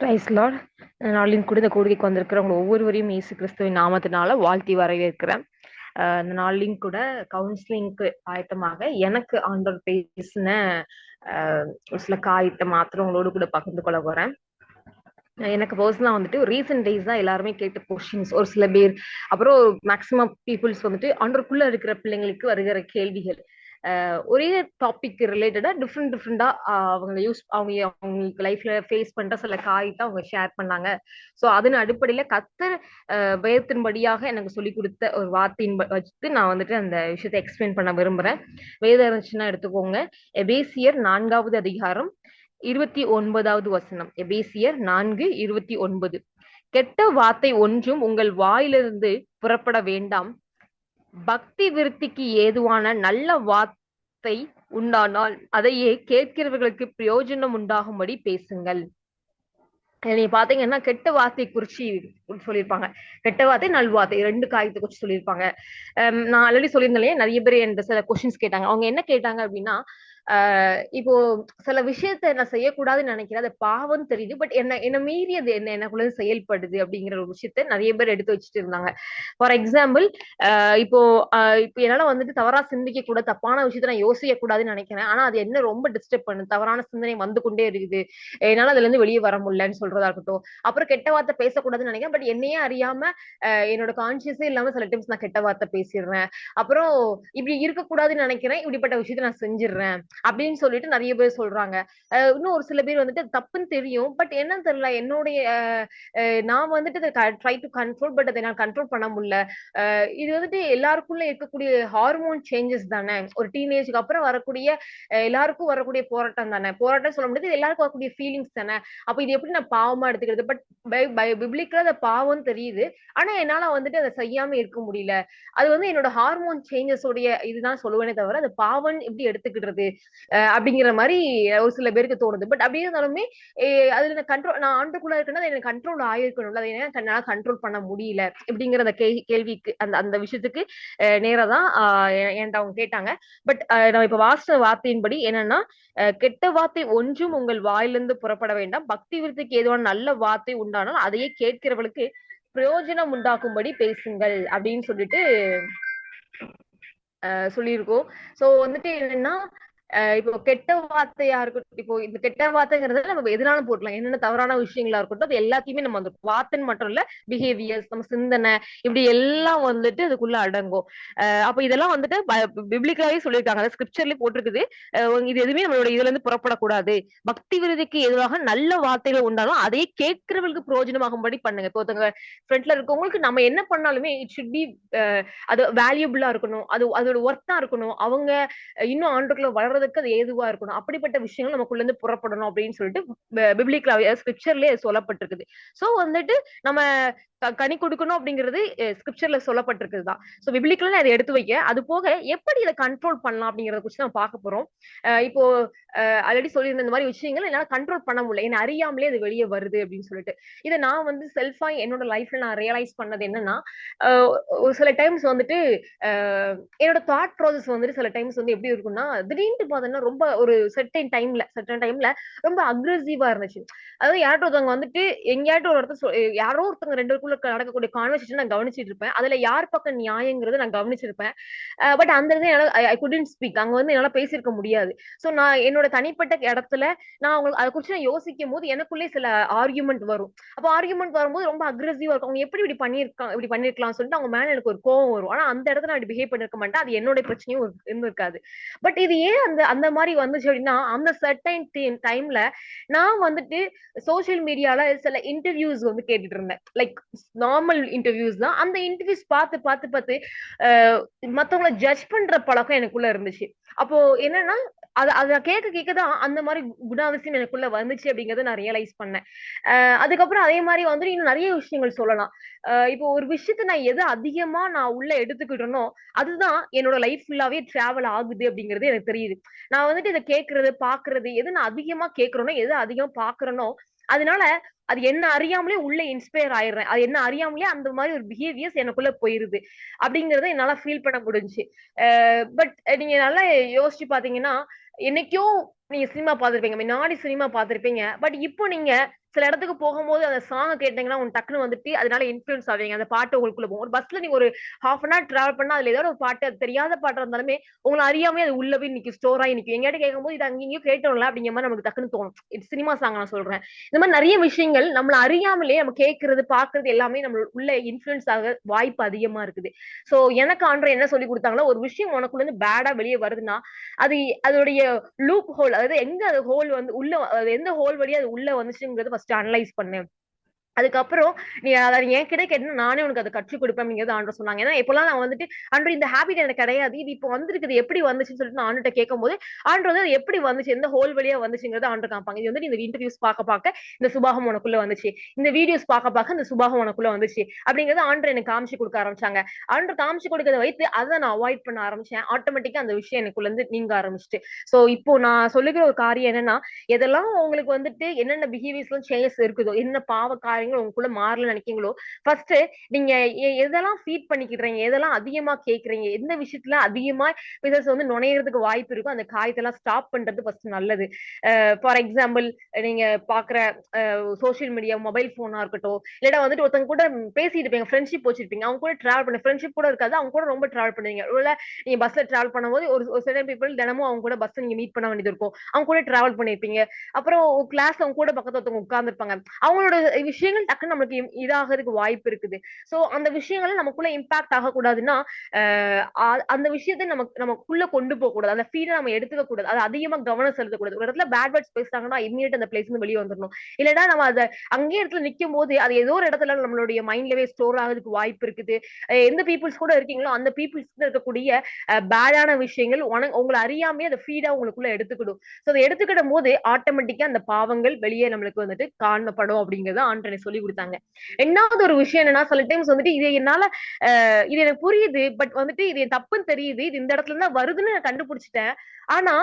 Price Lord நாளின் கூட இந்த கூடுகைக்கு வந்திருக்கிறவங்க ஒவ்வொருவரையும் இயேசு கிறிஸ்துவின் நாமத்தினால வாழ்த்தி வரவேற்கிறேன். இந்த நாளின் கூட கவுன்சிலிங்க்கு ஆயத்தமாக எனக்கு ஆண்டவர் பேசின ஒரு சில காரியத்தை மாத்திரம் உங்களோடு கூட பகிர்ந்து கொள்ள போறேன். எனக்கு பர்சனலா வந்துட்டு ரீசெண்ட் டேஸ் தான் எல்லாருமே கேட்ட கொஸ்டின்ஸ் ஒரு சில பேர் அப்புறம் மேக்சிமம் பீப்புள்ஸ் வந்துட்டு ஆண்டருக்குள்ள இருக்கிற பிள்ளைங்களுக்கு வருகிற கேள்விகள். ஒரே டாபிக் ரிலேட்டடா டிஃப்ரெண்ட் டிஃப்ரெண்டா அவங்க யூஸ் அவங்க அவங்களுக்கு லைஃப்ல ஃபேஸ் பண்ற சில காரியத்தை அவங்க ஷேர் பண்ணாங்க. ஸோ அதன் அடிப்படையில கத்தர் வேதத்தின்படியாக எனக்கு சொல்லி கொடுத்த ஒரு வார்த்தையின் வச்சுட்டு நான் வந்துட்டு அந்த விஷயத்தை எக்ஸ்பிளைன் பண்ண விரும்புறேன். வேத இருந்துச்சுன்னா எடுத்துக்கோங்க. எபேசியர் நான்காவது அதிகாரம் இருபத்தி ஒன்பதாவது வசனம். எபேசியர் நான்கு இருபத்தி ஒன்பது. கெட்ட வார்த்தை ஒன்றும் உங்கள் வாயிலிருந்து புறப்பட வேண்டாம். பக்தி விருத்திக்கு ஏதுவான நல்ல வார்த்தை உண்டானால் அதையே கேட்கிறவர்களுக்கு பிரயோஜனம் உண்டாகும்படி பேசுங்கள். நீங்க பாத்தீங்கன்னா கெட்ட வார்த்தை குறிச்சி சொல்லியிருப்பாங்க. கெட்ட வார்த்தை நல்வார்த்தை ரெண்டு காரியத்தை குறிச்சு சொல்லியிருப்பாங்க. நான் ஆல்ரெடி சொல்லியிருந்தேன் நிறைய பேர் என்கிட்ட சில கொஸ்டின்ஸ் கேட்டாங்க. அவங்க என்ன கேட்டாங்க அப்படின்னா ஆஹ் இப்போ சில விஷயத்த நான் செய்யக்கூடாதுன்னு நினைக்கிறேன். அது பாவம் தெரியுது. பட் என்ன என்ன மீறி அது என்ன? எனக்குள்ள செயல்படுது அப்படிங்கிற ஒரு விஷயத்த நிறைய பேர் எடுத்து வச்சுட்டு இருந்தாங்க. ஃபார் எக்ஸாம்பிள் இப்போ இப்போ என்னால வந்துட்டு தவறா சிந்திக்க கூட தப்பான விஷயத்த நான் யோசிக்க கூடாதுன்னு நினைக்கிறேன். ஆனா அது என்ன ரொம்ப டிஸ்டர்ப் பண்ணுது? தவறான சிந்தனை வந்து கொண்டே இருக்குது. என்னால அதுல இருந்து வெளியே வர முடியலன்னு சொல்றதா இருக்கட்டும். அப்புறம் கெட்ட வார்த்தை பேசக்கூடாதுன்னு நினைக்கிறேன். பட் என்னையே அறியாம என்னோட கான்சியஸே இல்லாம சில டைம்ஸ் நான் கெட்ட வார்த்தை பேசிடுறேன். அப்புறம் இப்படி இருக்கக்கூடாதுன்னு நினைக்கிறேன். இப்படிப்பட்ட விஷயத்த நான் செஞ்சிடுறேன். அப்படின்னு சொல்லிட்டு நிறைய பேர் சொல்றாங்க. இன்னும் ஒரு சில பேர் வந்துட்டு தப்புன்னு தெரியும். பட் என்னன்னு தெரியல என்னுடைய நான் வந்துட்டு ட்ரை டு கண்ட்ரோல் பட் அதை நான் கண்ட்ரோல் பண்ண முடியல. இது வந்துட்டு எல்லாருக்குள்ள இருக்கக்கூடிய ஹார்மோன் சேஞ்சஸ் தானே. ஒரு டீனேஜுக்கு அப்புறம் வரக்கூடிய எல்லாருக்கும் வரக்கூடிய போராட்டம் தானே. போராட்டம் சொல்ல முடியாது எல்லாருக்கும் வரக்கூடிய ஃபீலிங்ஸ் தானே. அப்ப இது எப்படி நான் பாவமா எடுத்துக்கிறது? பட் பிப்ளிக்கல அதை பாவம் தெரியுது. ஆனா என்னால வந்துட்டு அதை செய்யாம இருக்க முடியல. அது வந்து என்னோட ஹார்மோன் சேஞ்சஸ் உடைய இதுதான் சொல்லுவேனே தவிர அது பாவம் எப்படி எடுத்துக்கிடுறது? அப்படிங்கிற மாதிரி ஒரு சில பேருக்கு தோணுது. பட் அப்படி இருந்தாலுமே அதுல கண்ட்ரோல் நான் ஆண்டுக்குள்ள இருக்குன்னா எனக்கு கண்ட்ரோல் ஆயிருக்கணும்ல. அதை என்னால கண்ட்ரோல் பண்ண முடியல அப்படிங்கிற அந்த கேள்விக்கு அந்த அந்த விஷயத்துக்கு நேரம் தான் என்கிட்ட அவங்க கேட்டாங்க. பட் நம்ம இப்ப வாச வார்த்தையின்படி என்னன்னா கெட்ட வார்த்தை ஒன்றும் உங்கள் வாயிலிருந்து புறப்பட வேண்டாம். பக்தி விருத்திக்கு ஏதுவான நல்ல வார்த்தை உண்டானால் அதையே கேட்கிறவர்களுக்கு பிரயோஜனம் உண்டாக்கும்படி பேசுங்கள் அப்படின்னு சொல்லிட்டு சொல்லியிருக்கோம். சோ வந்துட்டு என்னன்னா இப்போ கெட்ட வார்த்தையா இருக்கட்டும் இப்போ இந்த கெட்ட வார்த்தைங்கிறத நம்ம எதனாலும் போடலாம் என்னென்ன தவறான விஷயங்களா இருக்கட்டும் அது எல்லாத்தையுமே நம்ம அந்த வார்த்தைன்னு மட்டும் இல்ல பிஹேவியர்ஸ் நம்ம சிந்தனை இப்படி எல்லாம் வந்துட்டு அதுக்குள்ள அடங்கும். அப்ப இதெல்லாம் வந்துட்டு பிப்ளிக்காவே சொல்லியிருக்காங்க. ஸ்கிரிப்சர்லயே போட்டிருக்குது. இது எதுவுமே நம்மளோட இதுல இருந்து புறப்படக்கூடாது. பக்தி விருதிக்கு எதுவாக நல்ல வார்த்தைகள் உண்டாலும் அதையே கேட்கிறவர்களுக்கு பிரயோஜனமாகும்படி பண்ணுங்க. இப்போ ஒருத்தவங்க ஃப்ரண்ட்ல இருக்கவங்களுக்கு நம்ம என்ன பண்ணாலுமே இட் ஷுட் பி அது வேல்யூபிளா இருக்கணும். அது அதோட ஒர்த்தா இருக்கணும். அவங்க இன்னும் ஆண்டுக்குள்ள வளர்றது வளர்றதுக்கு அது ஏதுவா இருக்கணும். அப்படிப்பட்ட விஷயங்கள் நமக்குள்ள இருந்து புறப்படணும் அப்படின்னு சொல்லிட்டு பிப்ளிக்ல ஸ்கிரிப்சர்லயே சொல்லப்பட்டிருக்குது. சோ வந்துட்டு நம்ம கனி கொடுக்கணும் அப்படிங்கிறது ஸ்கிரிப்சர்ல சொல்லப்பட்டிருக்குது தான். ஸோ பிப்ளிக்ல அதை எடுத்து வைக்க அது போக எப்படி இதை கண்ட்ரோல் பண்ணலாம் அப்படிங்கறத குறிச்சு நம்ம பார்க்க போறோம். இப்போ ஆல்ரெடி சொல்லியிருந்த இந்த மாதிரி விஷயங்கள் என்னால கண்ட்ரோல் பண்ண முடியல. என்ன அறியாமலே அது வெளியே வருது அப்படின்னு சொல்லிட்டு. இதை நான் வந்து செல்ஃபா என்னோட லைஃப்ல நான் ரியலைஸ் பண்ணது என்னன்னா ஒரு சில டைம்ஸ் வந்துட்டு என்னோட தாட் ப்ராசஸ் வந்துட்டு சில டைம்ஸ் வந்து எப்படி இருக்கும்னா திடீர்னு பார்த்தோம்னா ரொம்ப ஒரு செட்டன் டைம்ல செட்டன் டைம்ல ரொம்ப அக்ரெசிவா இருந்துச்சு. அதாவது யார்ட்ட ஒருத்தவங்க வந்துட்டு எங்கேயாட்டும் ஒரு இடத்த யாரோ ஒருத்தவங்க ரெண்டு பேருக்குள்ள நடக்கக்கூடிய கான்வர்சேஷன் நான் கவனிச்சிட்டு இருப்பேன். அதுல யார் பக்கம் நியாயங்கிறத நான் கவனிச்சிருப்பேன். பட் அந்த இடத்துல ஐ குடன் ஸ்பீக் அங்க வந்து என்னால பேசியிருக்க முடியாது. சோ நான் என்னோட தனிப்பட்ட இடத்துல நான் அவங்களுக்கு அதை குறிச்சு நான் யோசிக்கும் போது எனக்குள்ளே சில ஆர்குமெண்ட் வரும். அப்போ ஆர்குமெண்ட் வரும்போது ரொம்ப அக்ரெசிவா இருக்கும். அவங்க எப்படி இப்படி பண்ணியிருக்காங்க இப்படி பண்ணிருக்கலாம் சொல்லிட்டு அவங்க மேல எனக்கு ஒரு கோவம் வரும். ஆனா அந்த இடத்துல நான் பிஹேவ் பண்ணிருக்க மாட்டேன். அது என்னோட பிரச்சனையும் இருந்திருக்காது. பட் இது ஏன் அந்த அந்த மாதிரி வந்துச்சு அப்படின்னா அந்த சர்டைன் டைம்ல நான் வந்துட்டு சோசியல் மீடியால சில இன்டர்வியூஸ் வந்து கேட்டுட்டு இருந்தேன். லைக் நார்மல் இன்டர்வியூஸ் தான். அந்த இன்டர்வியூஸ் பார்த்து பார்த்து பார்த்து மத்தவங்கள ஜட்ஜ் பண்ற பழக்கம் எனக்குள்ள இருந்துச்சு. அப்போ என்னன்னா அது அதை கேட்க கேட்க தான் அந்த மாதிரி குணாவசியம் எனக்குள்ள வந்துச்சு அப்படிங்கறத நான் ரியலைஸ் பண்ணேன். அதுக்கப்புறம் அதே மாதிரி வந்து இன்னும் நிறைய விஷயங்கள் சொல்லலாம். இப்போ ஒரு விஷயத்த நான் எது அதிகமா நான் உள்ள எடுத்துக்கிட்டனோ அதுதான் என்னோட லைஃப் ஃபுல்லாவே டிராவல் ஆகுது அப்படிங்கிறது எனக்கு தெரியுது. நான் வந்துட்டு இதை கேட்கறது பாக்குறது எது நான் அதிகமா கேட்கறனோ எது அதிகமா பாக்குறனோ அதனால அது என்ன அறியாமலே உள்ள இன்ஸ்பயர் ஆயிடுறேன். அது என்ன அறியாமலே அந்த மாதிரி ஒரு பிஹேவியர்ஸ் எனக்குள்ள போயிருது அப்படிங்கறத என்னால ஃபீல் பண்ண முடிஞ்சு பட் நீங்க நல்லா யோசிச்சு பாத்தீங்கன்னா என்னைக்கோ நீங்க சினிமா பார்த்திருப்பீங்க. முன்னாடி சினிமா பார்த்திருப்பீங்க. பட் இப்போ நீங்க சில இடத்துக்கு போகும்போது அந்த சாங் கேட்டீங்கன்னா உங்களுக்கு டக்குன்னு வந்துட்டு அதனால இன்ஃபுளுன்ஸ் ஆவீங்க. அந்த பாட்டு உங்களுக்குள்ள போகும். ஒரு பஸ்ல நீங்க ஒரு ஹாஃப் அன் ஹவர் டிராவல் பண்ணா அதுல ஏதாவது ஒரு பாட்டு அது தெரியாத பாட்டு இருந்தாலுமே உங்களை அறியாமே அது உள்ள போய் நிக்கும் ஸ்டோர் ஆகி நிக்கும். எங்கிட்ட கேட்கும்போது இது அங்கேயும் கேட்டோம்ல அப்படிங்கிற மாதிரி நமக்கு டக்குன்னு தோணும். இது சினிமா சாங் நான் சொல்றேன். இந்த மாதிரி நிறைய விஷயங்கள் நம்மள அறியாமலே நம்ம கேட்கறது பாக்குறது எல்லாமே நம்ம உள்ள இன்ஃபுளுன்ஸ் ஆக வாய்ப்பு அதிகமா இருக்குது. சோ எனக்கு ஆண்டு என்ன சொல்லி கொடுத்தாங்கன்னா ஒரு விஷயம் உனக்குள்ள இருந்து பேடா வெளியே வருதுன்னா அது அதோடைய லூப் ஹோல் அதாவது எங்க அது ஹோல் வந்து உள்ள எந்த ஹோல் வழியா அது உள்ள வந்துச்சுங்கிறது ஃபர்ஸ்ட் அனலைஸ் பண்ணு அதுக்கப்புறம் நீ அதை என் கிட்ட கேட்டு நானே உனக்கு அதை கற்றுக் கொடுப்பேன் அப்படிங்கிறது ஆண்டர் சொன்னாங்க. ஏன்னா இப்பெல்லாம் நான் வந்துட்டு ஆண்டு இந்த ஹேபிட் எனக்கு கிடையாது. இது இப்போ வந்திருக்குது. எப்படி வந்துச்சுன்னு சொல்லிட்டு நான் ஆண்டர்ட்ட கேட்கும் போது ஆண்டு வந்து அது எப்படி வந்துச்சு? எந்த ஹோல் வழியா வந்துச்சுங்கிறது ஆண்டு காப்பாங்க இது வந்து இந்த இன்டர்வியூஸ் பார்க்க பார்க்க இந்த சுபாகம் உனக்குள்ள வந்துச்சு. இந்த வீடியோஸ் பார்க்க பார்க்க இந்த சுபாகம் உனக்குள்ள வந்துச்சு. அப்படிங்கறது ஆண்டு எனக்கு காமிச்சு கொடுக்க ஆரம்பிச்சாங்க. ஆண்டு காமிச்சு கொடுக்கறத வைத்து அதை நான் அவாய்ட் பண்ண ஆரம்பிச்சேன். ஆட்டோமேட்டிக்கா அந்த விஷயம் எனக்குள்ள இருந்து நீங்க ஆரம்பிச்சிட்டு. சோ இப்போ நான் சொல்லுகிற ஒரு காரியம் என்னன்னா எதெல்லாம் உங்களுக்கு வந்துட்டு என்னென்ன பிஹேவியர்ஸ்லாம் சேஞ்சஸ் இருக்குதோ என்ன பாவ காரியங்கள் உங்களுக்குள்ள மாறல நினைக்கீங்களோ ஃபர்ஸ்ட் நீங்க எதெல்லாம் ஃபீட் பண்ணிக்கிறீங்க எதெல்லாம் அதிகமா கேக்குறீங்க எந்த விஷயத்துல அதிகமா பிசஸ் வந்து நுழையிறதுக்கு வாய்ப்பு இருக்கோ அந்த காரியத்தெல்லாம் ஸ்டாப் பண்றது ஃபர்ஸ்ட் நல்லது. ஃபார் எக்ஸாம்பிள் நீங்க பாக்குற சோஷியல் மீடியா மொபைல் போனா இருக்கட்டும் இல்லடா வந்துட்டு ஒருத்தங்க கூட பேசிட்டு இருப்பீங்க ஃப்ரெண்ட்ஷிப் வச்சிருப்பீங்க அவங்க கூட டிராவல் பண்ண ஃப்ரெண்ட்ஷிப் கூட இருக்காது அவங்க கூட ரொம்ப டிராவல் பண்ணுவீங்க. ஒருவேளை நீங்க பஸ்ல டிராவல் பண்ணும்போது ஒரு சில பீப்புள் தினமும் அவங்க கூட பஸ் நீங்க மீட் பண்ண வேண்டியது இருக்கும். அவங்க கூட டிராவல் பண்ணிருப்பீங்க. அப்புறம் கிளாஸ் அவங்க கூட பக்கத்துல ஒருத்தவங்க உட்கார்ந்துருப்பாங்க. அவங்களோட விஷயம் விஷயங்கள் டக்குன்னு நம்மளுக்கு இதாகிறதுக்கு வாய்ப்பு இருக்குது. சோ அந்த விஷயங்கள் நமக்குள்ள இம்பாக்ட் ஆகக்கூடாதுன்னா அந்த விஷயத்தை நமக்கு நமக்குள்ள கொண்டு போக கூடாது அந்த ஃபீலை நம்ம எடுத்துக்க கூடாது அது அதிகமா கவனம் செலுத்தக்கூடாது. ஒரு இடத்துல பேட் வேர்ட்ஸ் பேசுறாங்கன்னா இமீடியட் அந்த பிளேஸ் இருந்து வெளியே வந்துடணும் இல்லைன்னா நம்ம அதை அங்கேயே இடத்துல நிக்கும் போது அது ஏதோ ஒரு இடத்துல நம்மளுடைய மைண்ட்லவே ஸ்டோர் ஆகிறதுக்கு வாய்ப்பு இருக்குது. எந்த பீப்புள்ஸ் கூட இருக்கீங்களோ அந்த பீப்புள்ஸ் இருக்கக்கூடிய பேடான விஷயங்கள் உனக்கு உங்களை அறியாமே அதை ஃபீடா உங்களுக்குள்ள எடுத்துக்கிடும். ஸோ அதை எடுத்துக்கிடும் போது ஆட்டோமேட்டிக்கா அந்த பாவங்கள் வெளியே நம்மளுக்கு வந்துட்டு காணப்படும் அப்படிங்கறத ஆண்டனி சொல்லி கொடுத்தாங்க. ரெண்டாவது ஒரு விஷயம் என்னன்னா சில டைம்ஸ் வந்துட்டு இது என்னால அஹ் இது எனக்கு புரியுது பட் வந்துட்டு இது என் தப்புன்னு தெரியுது இது இந்த இடத்துல இருந்தா வருதுன்னு நான் கண்டுபிடிச்சிட்டேன். ஆனா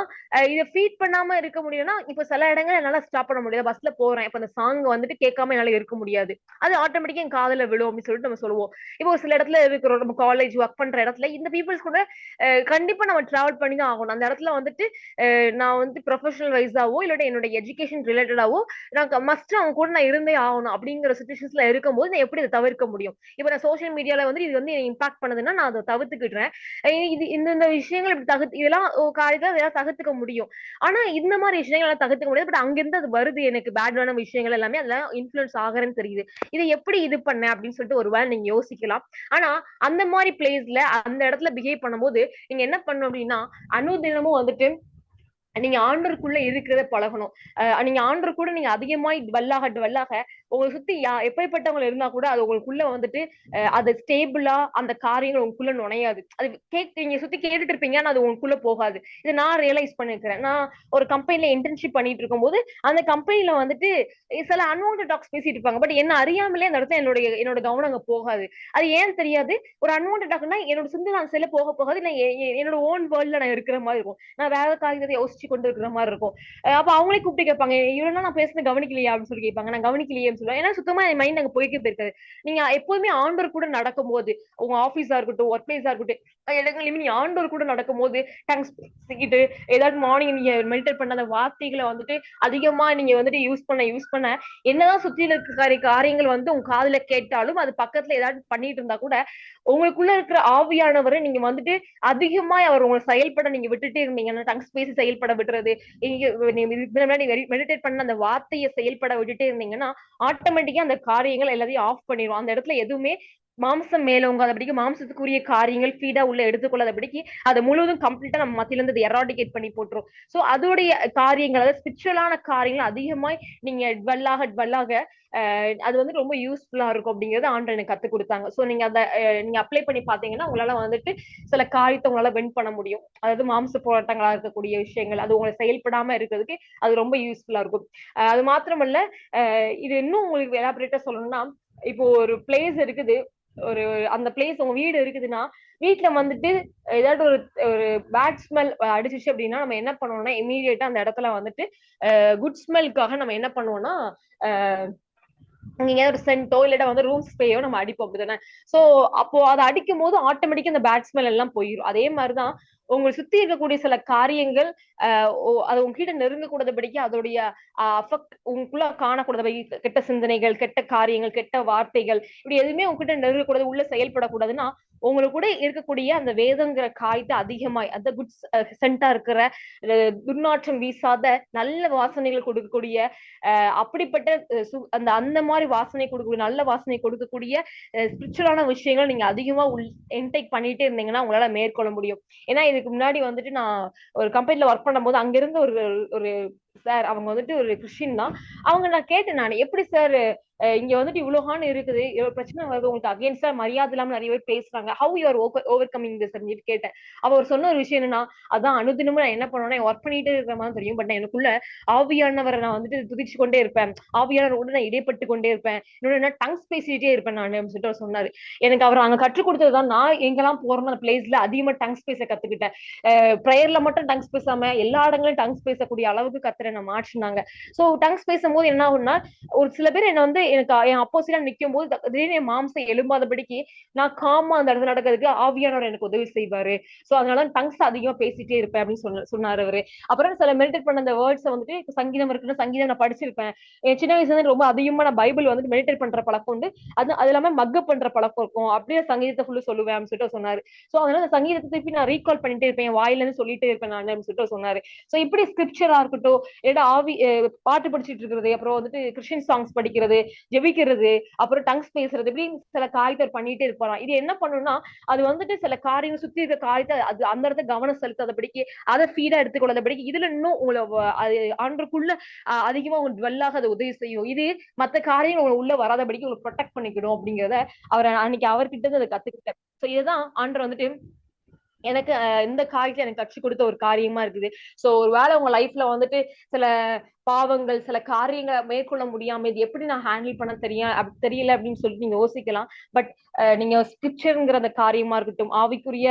இதை ஃபீட் பண்ணாம இருக்க முடியும்னா இப்ப சில இடங்கள் என்னால ஸ்டாப் பண்ண முடியாது பஸ்ல போறேன். இப்ப அந்த சாங் வந்துட்டு கேட்காம என்னால இருக்க முடியாது. அது ஆட்டோமேட்டிக்கா என் காதல விழும் அப்படின்னு சொல்லிட்டு நம்ம சொல்லுவோம். இப்போ ஒரு சில இடத்துல இருக்கிறோம். நம்ம காலேஜ் ஒர்க் பண்ற இடத்துல இந்த பீப்புள்ஸ் கூட கண்டிப்பா நம்ம டிராவல் பண்ணி தான் ஆகணும். அந்த இடத்துல வந்துட்டு நான் வந்து ப்ரொஃபஷனல் வைஸாவோ இல்லாட்டி என்னோட எஜுகேஷன் ரிலேட்டடாவோ நான் மஸ்ட் அவங்க கூட நான் இருந்தே ஆகணும் அப்படிங்கிற சுச்சுவேஷன்ஸ்ல இருக்கும்போது நான் எப்படி அதை தவிர்க்க முடியும்? இப்போ நான் சோஷியல் மீடியால வந்து இது வந்து இம்பாக்ட் பண்ணுதுன்னா நான் அதை தவிர்த்துக்கிடுறேன். இது இந்த இந்த விஷயங்கள் இப்படி தகு இதெல்லாம் காரியத்தை இதெல்லாம் தகுத்துக்க முடியும். ஆனா இந்த மாதிரி விஷயங்கள் எல்லாம் முடியாது. பட் அங்கிருந்து அது வருது எனக்கு. பேடான விஷயங்கள் எல்லாமே அதெல்லாம் இன்ஃபுளுன்ஸ் ஆகிறேன்னு தெரியுது. இதை எப்படி இது பண்ண அப்படின்னு சொல்லிட்டு ஒருவேளை நீங்க யோசிக்கலாம். ஆனா அந்த மாதிரி பிளேஸ்ல அந்த இடத்துல பிஹேவ் பண்ணும்போது நீங்க என்ன பண்ணணும் அப்படின்னா அனுதினமும் வந்துட்டு நீங்க ஆண்டருக்குள்ள இருக்கிறத பழகணும். நீங்க ஆண்டர் கூட நீங்க அதிகமாய் வல்லாக வல்லாக உங்களை சுத்தி யா எப்படிப்பட்டவங்க இருந்தா கூட அது உங்களுக்குள்ள வந்துட்டு அது ஸ்டேபிளா அந்த காரியங்கள் உங்களுக்குள்ள நுழையாது அது கேக் நீங்க சுத்தி கேட்டுட்டு இருப்பீங்க ஆனா அது உங்களுக்குள்ள போகாது. இது நான் ரியலைஸ் பண்ணிருக்கிறேன் நான் ஒரு கம்பெனில இன்டர்ன்ஷிப் பண்ணிட்டு இருக்கும்போது அந்த கம்பெனில வந்துட்டு சில அன்வான்ட் டாக்ஸ் பேசிட்டு இருப்பாங்க. பட் என்ன அறியாமலே அந்த இடத்துல என்னுடைய என்னோட கவனம் அங்க போகாது. அது ஏன் தெரியாது? ஒரு அன்வான்ட் டாக்னா என்னோட சிந்தை நான் செல்ல போக போகாது. நான் எ- என்னோட ஓன் வேர்ல்ட்ல நான் இருக்கிற மாதிரி இருக்கும். நான் வேற காரியத்தை யோசிச்சு கொண்டு இருக்கிற மாதிரி இருக்கும். அப்ப அவங்களே கூப்பிட்டு கேட்பாங்க இவ்வளவு நான் பேசுறது கவனிக்கலையா? அப்படின்னு சொல்லி கேட்பாங்க. நான் கவனிக்கலையே சொல்லுவேன் ஏன்னா சுத்தமா என் மைண்ட் அங்க போய்க்கிட்டு இருக்காது. நீங்க எப்போதுமே ஆண்டோர் கூட நடக்கும் போது உங்க ஆபீஸா இருக்கட்டும் ஒர்க் பிளேஸா இருக்கட்டும் அஹ் இடங்களையுமே நீ ஆண்டோர் கூட நடக்கும்போது டங்ஸ் பேசிக்கிட்டு ஏதாவது மார்னிங் நீங்க மெடிடேட் பண்ண அந்த வார்த்தைகளை வந்துட்டு அதிகமா நீங்க வந்துட்டு யூஸ் பண்ண யூஸ் பண்ண என்னதான் சுத்தியில இருக்க காரிய- காரியங்கள் வந்து உங்க காதுல கேட்டாலும் அது பக்கத்துல ஏதாவது பண்ணிட்டு இருந்தா கூட உங்களுக்குள்ள இருக்கிற ஆவியானவரை நீங்க வந்துட்டு அதிகமா அவர் உங்களை செயல்பட நீங்க விட்டுட்டே இருந்தீங்கன்னா டங்ஸ் பேசி செயல்பட விடுறது நீங்க மெடிடேட் பண்ண அந்த வார்த்தையை செயல்பட விட்டுட்டே இருந்தீங்கன்னா ஆட்டோமேட்டிக்கா அந்த காரியங்கள் எல்லாத்தையும் ஆஃப் பண்ணிடும் அந்த இடத்துல எதுவுமே மாம்சம் மேலோங்காதபடிக்கு மாம்சத்துக்குரிய காரியங்கள் ஃபீடா உள்ள எடுத்துக்கொள்ளாதபடிக்கு அதை முழுவதும் கம்ப்ளீட்டா நம்ம மத்தியில இருந்து எராடிகேட் பண்ணி போட்டுரும். சோ அதோடைய காரியங்கள் அதாவது ஸ்பிரிச்சுவலான காரியங்கள் அதிகமாய் நீங்க டுவெல்லாக டுவெல்லாக அது வந்து ரொம்ப யூஸ்ஃபுல்லா இருக்கும் அப்படிங்கறது ஆண்டு எனக்கு கத்து கொடுத்தாங்க. சோ நீங்க அதை நீங்க அப்ளை பண்ணி பாத்தீங்கன்னா உங்களால வந்துட்டு சில காரியத்தை உங்களால வின் பண்ண முடியும். அதாவது மாம்ச போராட்டங்களா இருக்கக்கூடிய விஷயங்கள் அது உங்களை செயல்படாம இருக்கிறதுக்கு அது ரொம்ப யூஸ்ஃபுல்லா இருக்கும். அது மாத்திரமல்ல இது இன்னும் உங்களுக்கு எலாபரேட்டா சொல்லணும்னா இப்போ ஒரு பிளேஸ் இருக்குது. ஒரு அந்த பிளேஸ் உங்க வீடு இருக்குதுன்னா வீட்ல வந்துட்டு ஏதாவது ஒரு ஒரு பேட் ஸ்மெல் அடிச்சிச்சு அப்படின்னா நம்ம என்ன பண்ணுவோம்னா இமீடியட்டா அந்த இடத்துல வந்துட்டு குட் ஸ்மெல்க்காக நம்ம என்ன பண்ணுவோம்னா நீங்க ஒரு சென்ட்டோ இல்லட்டா வந்து ரூம் ஸ்ப்ரேயோ நம்ம அடிப்போம் அப்படிதானே? சோ அப்போ அதை அடிக்கும் போது ஆட்டோமேட்டிக்கா அந்த பேட் ஸ்மெல் எல்லாம் போயிடும் அதே மாதிரிதான் உங்களை சுத்தி இருக்கக்கூடிய சில காரியங்கள் ஆஹ் அது உங்ககிட்ட நெருங்கக்கூடாதபடிக்கு அதோடைய அஃபெக்ட் உங்களுக்குள்ள காணக்கூடாது. கெட்ட சிந்தனைகள் கெட்ட காரியங்கள் கெட்ட வார்த்தைகள் இப்படி எதுவுமே உங்ககிட்ட நெருங்கக்கூடாது உள்ள செயல்படக்கூடாதுன்னா உங்களுக்கு கூட இருக்கக்கூடிய அந்த வேதங்கிற காய்த்து அதிகமாய் அந்த குட் சென்டா இருக்கிற துர்நாற்றம் வீசாத நல்ல வாசனைகள் கொடுக்கக்கூடிய அப்படிப்பட்ட சு- அந்த அந்த மாதிரி வாசனை கொடுக்கக்கூடிய நல்ல வாசனை கொடுக்கக்கூடிய ஸ்பிரிச்சுவலான விஷயங்கள் நீங்க அதிகமா உள் இன்டேக் பண்ணிட்டே இருந்தீங்கன்னா உங்களால மேற்கொள்ள முடியும். ஏன்னா இதுக்கு முன்னாடி வந்துட்டு நான் ஒரு கம்பெனில ஒர்க் பண்ணும்போது அங்கிருந்து ஒரு ஒரு சார் அவங்க வந்துட்டு ஒரு கிறிஸ்டின் தான். அவங்க நான் கேட்டேன் நான் எப்படி சார் இங்க வந்துட்டு இவ்வளவு ஹான் இருக்குது? இவ்வளவு பிரச்சனை வருது. உங்களுக்கு அகேன்ஸ்டா மரியாதை இல்லாம நிறைய பேர் பேசுறாங்க. How you are overcoming this அப்படின்னு கேட்டேன். அவர் சொன்ன ஒரு விஷயம் என்னன்னா அதான் அனுதினமும் நான் என்ன பண்ணுவேன்னா ஒர்க் பண்ணிட்டே இருக்கிற மாதிரி தெரியும். பட் எனக்குள்ள ஆவியானவரை நான் வந்துட்டு துதிச்சு கொண்டே இருப்பேன். ஆவியானவரோட நான் இடைப்பட்டு கொண்டே இருப்பேன். இன்னொன்னு என்ன டங்ஸ் பேசிட்டே இருப்பேன் நான் அப்படின்னு சொல்லிட்டு அவர் சொன்னாரு. எனக்கு அவர் அங்க கற்றுக் கொடுத்ததுதான் நான் எங்கெல்லாம் போறோம் அந்த பிளேஸ்ல அதிகமா டங்ஸ் பேச கத்துக்கிட்டேன். ப்ரேயர்ல மட்டும் டங்ஸ் பேசாம எல்லா இடங்களையும் டங்ஸ் பேசக்கூடிய அளவுக்கு கத்துற நான் மாற்றினாங்க. சோ டங்ஸ் பேசும்போது என்ன ஆகும்னா ஒரு சில பேர் என்ன வந்து எனக்கு என் அப்போசிட்டா நிக்கும் போது திடீர்னு என் மாம்சம் எழும்பாதபடிக்கு நான் காமா அந்த இடத்துல நடக்கிறதுக்கு ஆவியானவர் எனக்கு உதவி செய்வாரு. சோ அதனால டங்ஸ் அதிகமா பேசிட்டே இருப்பேன் அப்படின்னு சொன்ன சொன்னாரு அவரு. அப்புறம் சில மெடிடேட் பண்ண அந்த வேர்ட்ஸ் வந்துட்டு சங்கீதம் இருக்குன்னு சங்கீதம் நான் படிச்சிருப்பேன். என் சின்ன வயசுல இருந்து ரொம்ப அதிகமா நான் பைபிள் வந்துட்டு மெடிடேட் பண்ற பழக்கம் உண்டு. அது அது இல்லாம மக்க பண்ற பழக்கம் இருக்கும். அப்படியே சங்கீதத்தை ஃபுல்லு சொல்லுவேன் அப்படின்னு சொல்லிட்டு சொன்னாரு. சோ அதனால சங்கீதத்தை திருப்பி நான் ரீகால் பண்ணிட்டே இருப்பேன். வாயில இருந்து சொல்லிட்டே இருப்பேன் நான் அப்படின்னு சொல்லிட்டு சொன்னாரு. சோ இப்படி ஸ்கிரிப்சரா இருக்கட்டும் ஏடா ஆவி பாட்டு படிச்சிட்டு இருக்கிறது அப்புறம் வந்துட்டு கிறிஸ்டின் சாங்ஸ் படிக்கிறது ஜெபிக்கிறது அப்புறம் டங்ஸ் பேசுறது இப்படி சில காரியத்தை பண்ணிட்டே இருப்பாராம். இது என்ன பண்ணும்னா அது வந்துட்டு சில காரியம் சுத்தி இருக்க காரியத்தை அது அந்த இடத்த கவனம் செலுத்தாதபடிக்கு அதை ஃபீடா எடுத்துக்கொள்ளாதபடிக்கு இதுல இன்னும் உங்களை ஆண்டுக்குள்ள அஹ் அதிகமா உங்களுக்கு டுவெல்லாக அதை அது உதவி செய்யும். இது மத்த காரியங்கள் உங்களை உள்ள வராதபடிக்கு உங்களுக்கு ப்ரொடெக்ட் பண்ணிக்கணும் அப்படிங்கிறத அவர் அன்னைக்கு அவர்கிட்ட இருந்து அதை கத்துக்கிட்டேன். சோ இதுதான் ஆண்டர் வந்துட்டு எனக்கு இந்த காரியத்தை எனக்கு கற்றுக் கொடுத்த ஒரு காரியமா இருக்குது. சோ ஒருவேளை உங்க லைஃப்ல வந்துட்டு சில பாவங்கள் சில காரியங்களை மேற்கொள்ள முடியாம இது எப்படி நான் ஹேண்டில் பண்ண தெரியும் அப்படி தெரியல அப்படின்னு சொல்லிட்டு நீங்க யோசிக்கலாம். பட் நீங்க ஸ்கிரிப்சருங்கிற அந்த காரியமா இருக்கட்டும் ஆவிக்குரிய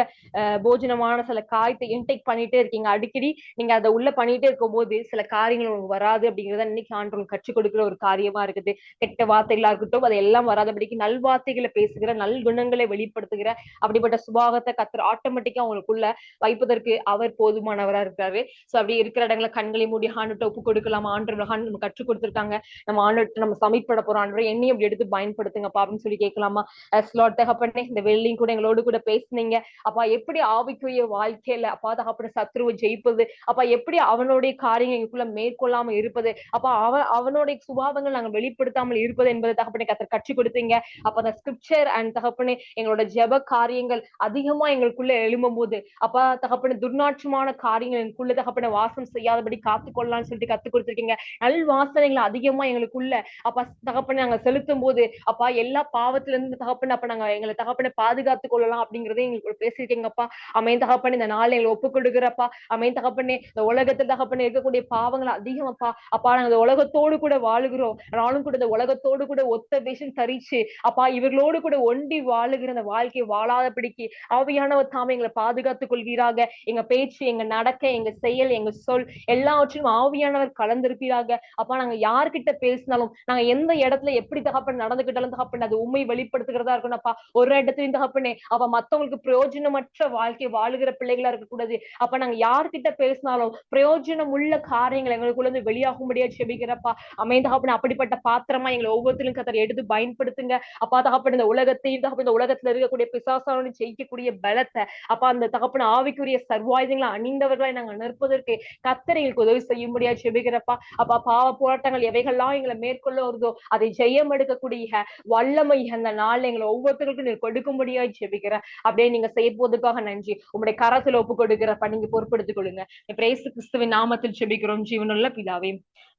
போஜனமான சில காயத்தை இன்டேக் பண்ணிட்டே இருக்கீங்க. அடிக்கடி நீங்க அதை உள்ள பண்ணிட்டே இருக்கும்போது சில காரியங்கள் உங்களுக்கு வராது அப்படிங்கறத இன்னைக்கு ஆண்டவங்க கற்றுக் கொடுக்கிற ஒரு காரியமா இருக்குது. கெட்ட வார்த்தைகளா இருக்கட்டும் அது எல்லாம் வராதபடிக்கு நல்வார்த்தைகளை பேசுகிற நல் குணங்களை வெளிப்படுத்துகிற அப்படிப்பட்ட சுபாகத்தை கத்துற ஆட்டோமேட்டிக்கா உங்களுக்குள்ள வைப்பதற்கு அவர் போதுமானவரா இருக்காரு சோ அப்படி இருக்கிற இடங்களை கண்களை மூடி ஆண்டுட்டு ஒப்பு கொடுக்கலாமா? ஆண்டு நம்ம கற்றுக் கொடுத்திருக்காங்க. நம்ம ஆண்டு நம்ம சமிட் போறோம். ஆண்டு என்னையும் அப்படி எடுத்து பயன்படுத்துங்கப்பா அப்படின்னு சொல்லி கேட்கலாமா? ஸ்லாட் தகப்பனே இந்த வெள்ளியும் கூட எங்களோடு கூட பேசுனீங்க. அப்பா எப்படி ஆவிக்குரிய வாழ்க்கையில அப்பா தகப்பன சத்ருவை ஜெயிப்பது? அப்பா எப்படி அவனுடைய காரியங்கள் எங்களுக்குள்ள மேற்கொள்ளாம இருப்பது? அப்பா அவன் அவனுடைய சுபாவங்கள் நாங்க வெளிப்படுத்தாமல் இருப்பது என்பதை தகப்பனை கத்தர் கற்றுக் கொடுத்தீங்க. அப்ப அந்த ஸ்கிரிப்சர் அண்ட் தகப்பனே எங்களோட ஜெப காரியங்கள் அதிகமா எங்களுக்குள்ள எழும்பும் போது அப்பா தகப்பன துர்நாற்றமான காரியங்கள் எங்களுக்குள்ள தகப்பன வாசம் செய்யாதபடி காத்துக்கொள்ளலாம்னு சொல்லிட்டு கத்து கொடுத்துருக்கீங்க. நல் வாசனைகள் அதிகமா எங்களுக்குள்ள. அப்பா தகப்பனை நாங்க செலுத்தும் போது அப்பா எல்லா பாவத்துல இருந்து தகப்பன அப்ப நாங்க எங்களை தகப்பனை பாதுகாத்து கொள்ளலாம் அப்படிங்கறதே எங்களுக்கு பேசியிருக்கீங்கப்பா. அமையன் தகப்பனே இந்த நாள் எங்களை ஒப்பு கொடுக்குறப்பா. அமையன் தகப்பனே இந்த உலகத்துல தகப்பனே இருக்கக்கூடிய பாவங்கள் அதிகமாப்பா. அப்பா நாங்க இந்த உலகத்தோடு கூட வாழுகிறோம். நானும் கூட இந்த உலகத்தோடு கூட ஒத்த வேஷம் தரிச்சு அப்பா இவர்களோடு கூட ஒண்டி வாழுகிற அந்த வாழ்க்கையை வாழாதபடிக்கு ஆவியானவர் தாமே எங்களை பாதுகாத்துக் கொள்வீராக. எங்க பேச்சு எங்க நடக்க எங்க செயல் எங்க சொல் எல்லாவற்றிலும் ஆவியானவர் கலந்து கலந்திருப்பீராக அப்பா நாங்க யார்கிட்ட பேசினாலும் நாங்க எந்த இடத்துல எப்படி தகப்பன் நடந்துகிட்டாலும் தகப்பன் அது உண்மை வெளிப்படுத்துகிறதா இருக்கணும் அப்பா. ஒரு இடத்துலயும் தகப்பனே அப்ப மத்தவங்களுக்கு பிரயோஜனமற்ற வாழ்க்கை வாழுகிற பிள்ளைகளா இருக்கக்கூடாது. அப்ப நாங்க யார்கிட்ட பேசினாலும் பிரயோஜனம் உள்ள காரியங்கள் எங்களுக்குள்ள இருந்து வெளியாகும்படியா செபிக்கிறப்பா அமைந்த தகப்பன் அப்படிப்பட்ட பாத்திரமா எங்களை ஒவ்வொருத்தரும் கத்தர் எடுத்து பயன்படுத்துங்க. அப்பா தகப்பன் இந்த உலகத்தையும் தகப்பன் இந்த உலகத்துல இருக்கக்கூடிய பிசாசானோடு ஜெயிக்கக்கூடிய பலத்தை அப்பா அந்த தகப்பன் ஆவிக்குரிய சர்வாயுதங்களை அணிந்தவர்களை நாங்க நிற்பதற்கு கத்தர் எங்களுக்கு உதவி செய்யும்படியா செபிக்கிறப்ப அப்பா அப்பா பாவ போராட்டங்கள் எவைகள்லாம் எங்களை மேற்கொள்ள வருதோ அதை ஜெயம் எடுக்கக்கூடிய வல்லமை அந்த நாள் எங்களை ஒவ்வொருத்தருக்கும் நீங்க கொடுக்கும்படியா ஜெபிக்கிற அப்படியே நீங்க செய்ய போதுக்காக நன்றி. உங்களுடைய கரத்துல ஒப்பு கொடுக்கிறப்ப நீங்க பொறுப்படுத்திக் கொள்ளுங்க. பிரேசு கிறிஸ்துவின் நாமத்தில் ஜெபிக்கிறோம். ஜீவனுள்ள பிதாவே.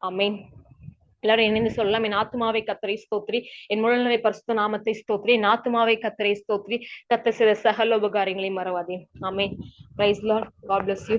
அமேன் எல்லாரும் இணைந்து சொல்லலாம். என் ஆத்மாவை கத்தரை ஸ்தோத்ரி. என் முழநிலை பரிசுத்த நாமத்தை ஸ்தோத்ரி. என் ஆத்மாவை கத்தரை ஸ்தோத்ரி. கத்த சில சகல உபகாரங்களையும் மறவாதே. ஆமே praise lord God bless you